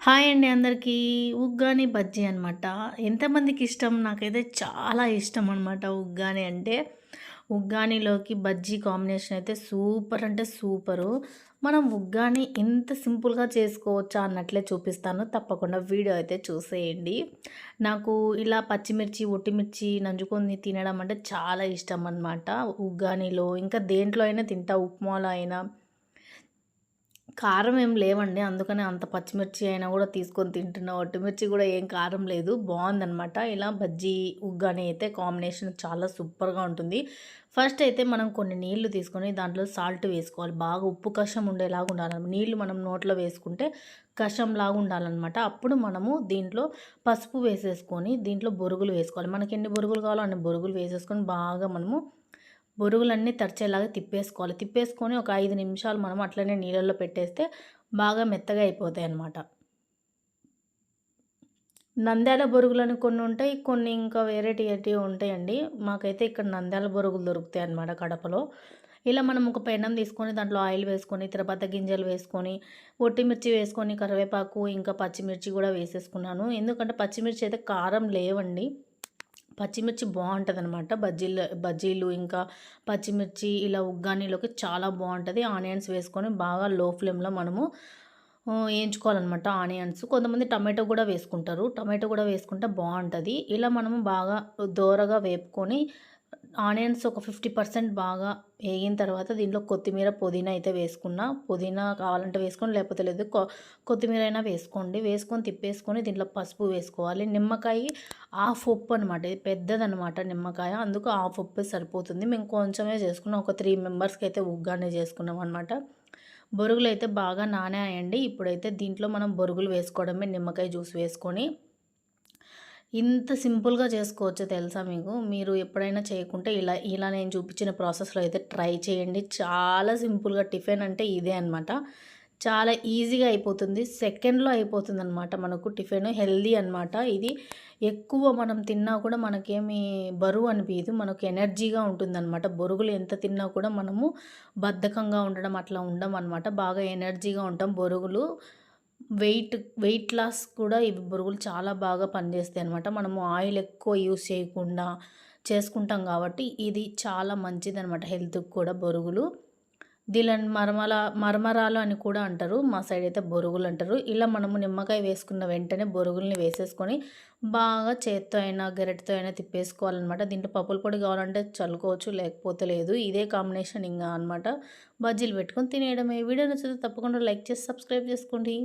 Hi అండి అందరికీ. ఉగ్గాని బజ్జీ అనమాట ఎంతమందికి ఇష్టం? నాకైతే చాలా ఇష్టం అనమాట ఉగ్గాని అంటే. ఉగ్గానిలోకి బజ్జీ కాంబినేషన్ అయితే సూపర్ అంటే సూపరు. మనం ఉగ్గాని ఎంత సింపుల్గా చేసుకోవచ్చా అన్నట్లే చూపిస్తాను. తప్పకుండా వీడియో అయితే చూసేయండి. నాకు ఇలా పచ్చిమిర్చి ఒట్టిమిర్చి నంజుకొని తినడం అంటే చాలా ఇష్టం అనమాట ఉగ్గానిలో. ఇంకా దేంట్లో అయినా తింటా ఉప్మాలో అయినా. కారం ఏం లేవండి. అందుకనే అంత పచ్చిమిర్చి అయినా కూడా తీసుకొని తింటున్నా. ఒట్టిమిర్చి కూడా ఏం కారం లేదు. బాగుందనమాట ఇలా బజ్జీ ఉగ్గాని అయితే కాంబినేషన్ చాలా సూపర్గా ఉంటుంది. ఫస్ట్ అయితే మనం కొన్ని నీళ్ళు తీసుకొని దాంట్లో సాల్ట్ వేసుకోవాలి. బాగా ఉప్పు కషం ఉండేలాగా ఉండాలన్నమాట. నీళ్ళు మనం నోట్లో వేసుకుంటే కషం లాగా ఉండాలన్నమాట. అప్పుడు మనము దీంట్లో పసుపు వేసేసుకొని దీంట్లో బొరుగులు వేసుకోవాలి. మనకి ఎన్ని బొరుగులు కావాలో అన్ని బొరుగులు వేసేసుకొని బాగా మనము బొరుగులన్నీ తరిచేలాగా తిప్పేసుకోవాలి. తిప్పేసుకొని ఒక ఐదు నిమిషాలు మనం అట్లనే నీళ్ళల్లో పెట్టేస్తే బాగా మెత్తగా అయిపోతాయి అన్నమాట. నంద్యాల బొరుగులని కొన్ని ఉంటాయి కొన్ని ఇంకా వెరైటీ ఉంటాయండి. మాకైతే ఇక్కడ నంద్యాల బొరుగులు దొరుకుతాయి అన్నమాట కడపలో. ఇలా మనం ఒక పెనం తీసుకొని దాంట్లో ఆయిల్ వేసుకొని తిరుపతి గింజలు వేసుకొని ఒట్టిమిర్చి వేసుకొని కరివేపాకు ఇంకా పచ్చిమిర్చి కూడా వేసేసుకున్నాను. ఎందుకంటే పచ్చిమిర్చి అయితే కారం లేవండి. పచ్చిమిర్చి బాగుంటుంది అనమాట బజ్జీలు బజ్జీలు ఇంకా పచ్చిమిర్చి ఇలా ఉగ్గానీలోకి చాలా బాగుంటుంది. ఆనియన్స్ వేసుకొని బాగా లో ఫ్లేమ్లో మనము వేయించుకోవాలన్నమాట ఆనియన్స్. కొంతమంది టమాటో కూడా వేసుకుంటారు. టమాటో కూడా వేసుకుంటే బాగుంటుంది. ఇలా మనము బాగా దోరగా వేపుకొని ఆనియన్స్ ఒక ఫిఫ్టీ పర్సెంట్ బాగా వేగిన తర్వాత దీంట్లో కొత్తిమీర పుదీనా అయితే వేసుకున్నా. పుదీనా కావాలంటే వేసుకొని లేకపోతే లేదు. కొత్తిమీర అయినా వేసుకోండి. వేసుకొని తిప్పేసుకొని దీంట్లో పసుపు వేసుకోవాలి. నిమ్మకాయ హాఫ్ ఉప్పు అనమాట ఇది పెద్దదనమాట నిమ్మకాయ. అందుకు హాఫ్ ఉప్పు సరిపోతుంది. మేము కొంచెమే చేసుకున్నాం. ఒక త్రీ మెంబర్స్కి అయితే ఉగ్గానే చేసుకున్నాం అనమాట బొరుగులు అయితే బాగా నానాయండి. ఇప్పుడైతే దీంట్లో మనం బొరుగులు వేసుకోవడమే. నిమ్మకాయ జ్యూస్ వేసుకొని ఇంత సింపుల్గా చేసుకోవచ్చు తెలుసా మీకు? మీరు ఎప్పుడైనా చేయకుంటే ఇలా ఇలా నేను చూపించిన ప్రాసెస్లో అయితే ట్రై చేయండి. చాలా సింపుల్గా టిఫిన్ అంటే ఇదే అనమాట చాలా ఈజీగా అయిపోతుంది. సెకండ్లో అయిపోతుంది అనమాట మనకు టిఫిన్. హెల్దీ అనమాట ఇది. ఎక్కువ మనం తిన్నా కూడా మనకేమి బరువు అనిపించదు మనకు ఎనర్జీగా ఉంటుందన్నమాట. బొరుగులు ఎంత తిన్నా కూడా మనము బద్ధకంగా ఉండడం అట్లా ఉండం అనమాట బాగా ఎనర్జీగా ఉంటాం బొరుగులు. వెయిట్ వెయిట్ లాస్ కూడా ఇవి బొరుగులు చాలా బాగా పనిచేస్తాయి అనమాట మనము ఆయిల్ ఎక్కువ యూస్ చేయకుండా చేసుకుంటాం కాబట్టి ఇది చాలా మంచిది అనమాట హెల్త్కి కూడా బొరుగులు దీని మరమల మరమరాలు అని కూడా అంటారు. మా సైడ్ అయితే బొరుగులు అంటారు. ఇలా మనము నిమ్మకాయ వేసుకున్న వెంటనే బొరుగుల్ని వేసేసుకొని బాగా చేత్తో అయినా గెరటితో అయినా తిప్పేసుకోవాలన్నమాట. దీంట్లో పప్పుల పొడి కావాలంటే చల్లుకోవచ్చు లేకపోతే లేదు. ఇదే కాంబినేషన్ ఇంకా అనమాట బజ్జీలు పెట్టుకొని తినేయడమే. వీడియో నచ్చితే తప్పకుండా లైక్ చేసి సబ్స్క్రైబ్ చేసుకోండి.